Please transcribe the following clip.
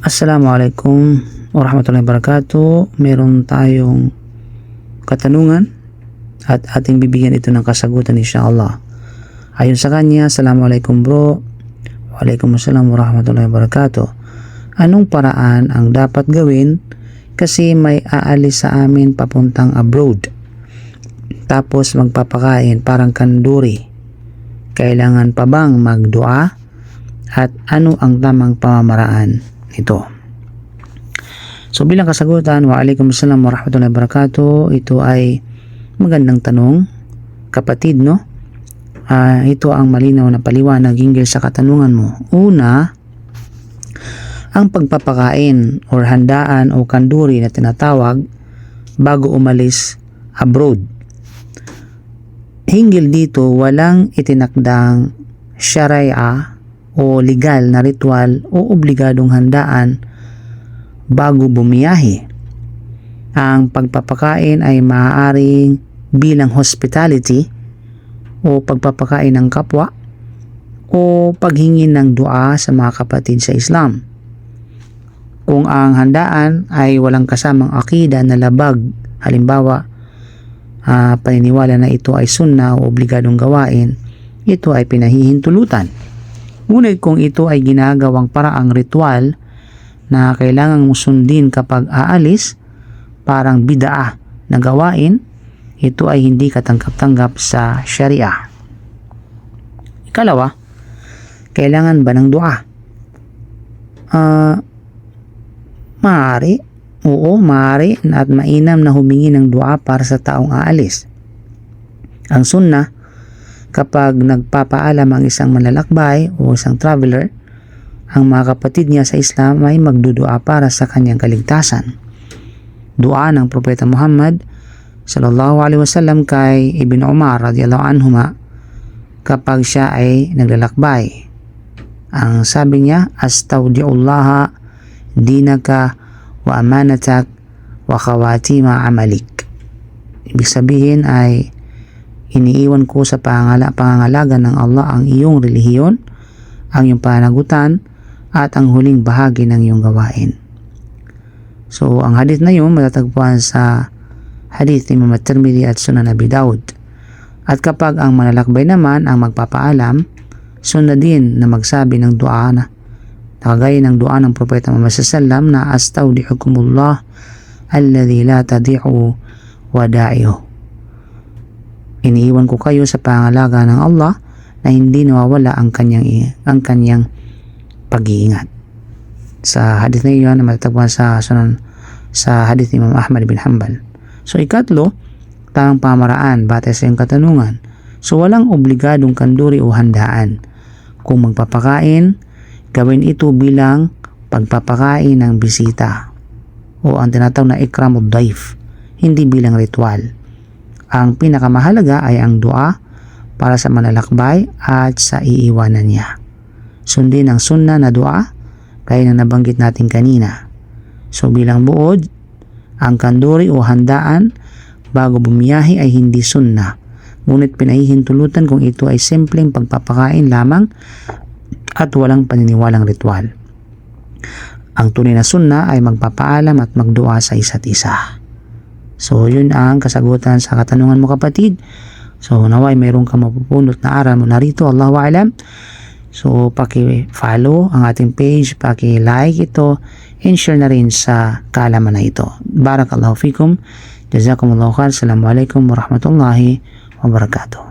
Assalamualaikum warahmatullahi wabarakatuh. Meron tayong katanungan at ating bibigyan ito ng kasagutan insyaAllah. Ayon sa kanya, Assalamualaikum bro. Waalaikumsalam warahmatullahi wabarakatuh. Anong paraan ang dapat gawin kasi may aalis sa amin papuntang abroad? Tapos magpapakain parang kanduri. Kailangan pa bang magdua? At ano ang tamang pamamaraan nito? So bilang kasagutan, Waalaikumsalam warahmatullahi wabarakatuh. Ito ay magandang tanong, kapatid, no? Ah, ito ang malinaw na paliwanag hinggil sa katanungan mo. Una, ang pagpapakain or handaan o kanduri na tinatawag bago umalis abroad. Hinggil dito, walang itinakdang sharia o legal na ritual o obligadong handaan bago bumiyahe. Ang pagpapakain ay maaaring bilang hospitality o pagpapakain ng kapwa o paghingi ng dua sa mga kapatid sa Islam. Kung ang handaan ay walang kasamang akida na labag, halimbawa, uh, paniniwala na ito ay sunna o obligadong gawain, ito ay pinahihintulutan. Ngunit kung ito ay ginagawang paraang ritual na kailangang sundin kapag aalis, parang bidaa na gawain, ito ay hindi katanggap-tanggap sa Sharia. Ikalawa, kailangan ba ng dua? Uh, maaari, oo, maaari at mainam na humingi ng dua para sa taong aalis. Ang sunnah, kapag nagpapaalam ang isang manlalakbay o isang traveler, ang mga kapatid niya sa Islam ay magdudua para sa kanyang kaligtasan. Dua ng Propeta Muhammad sallallahu alaihi wasallam kay Ibn Umar radhiyallahu anhuma kapag siya ay naglalakbay. Ang sabi niya, Astaudiullaha dinaka wa amanatak wa kawatima amalik. Ibig sabihin ay iniiwan ko sa pangala, pangangalaga ng Allah ang iyong relihiyon, ang iyong panagutan, at ang huling bahagi ng iyong gawain. So, ang hadith na yun matatagpuan sa hadith ni Imam Tirmidhi at Sunan Abi Dawud. At kapag ang manlalakbay naman ang magpapaalam, sunod din na magsabi ng dua na nakagaya ng dua ng Propeta Muhammad sallam na astaudihukumullah alladhi la tadi'u wada'ihu. Iniiwan ko kayo sa pangalaga ng Allah na hindi nawawala ang kanyang ang kanyang pag-iingat. Sa hadith na iyon na matatagpuan sa sunan sa hadith ni Imam Ahmad bin Hanbal. So ikatlo, tamang pamaraan batay sa iyong katanungan. So walang obligadong kanduri o handaan. Kung magpapakain, gawin ito bilang pagpapakain ng bisita o ang tinatawag na ikramud daif, hindi bilang ritual. Ang pinakamahalaga ay ang dua para sa manlalakbay at sa iiwanan niya. Sundin ang sunna na dua gaya ng nabanggit natin kanina. So bilang buod, ang kanduri o handaan bago bumiyahe ay hindi sunna. Ngunit pinahihintulutan kung ito ay simpleng pagpapakain lamang at walang paniniwalang ritual. Ang tunay na sunna ay magpapaalam at magdua sa isa't isa. So, yun ang kasagutan sa katanungan mo kapatid. So, naway mayroon ka mapupulot na aral mo narito. Allahu alam. So, paki-follow ang ating page, paki-like ito, and share na rin sa kaalaman na ito. Barakallahu fikum. Jazakumullahu khair. Assalamualaikum warahmatullahi wabarakatuh.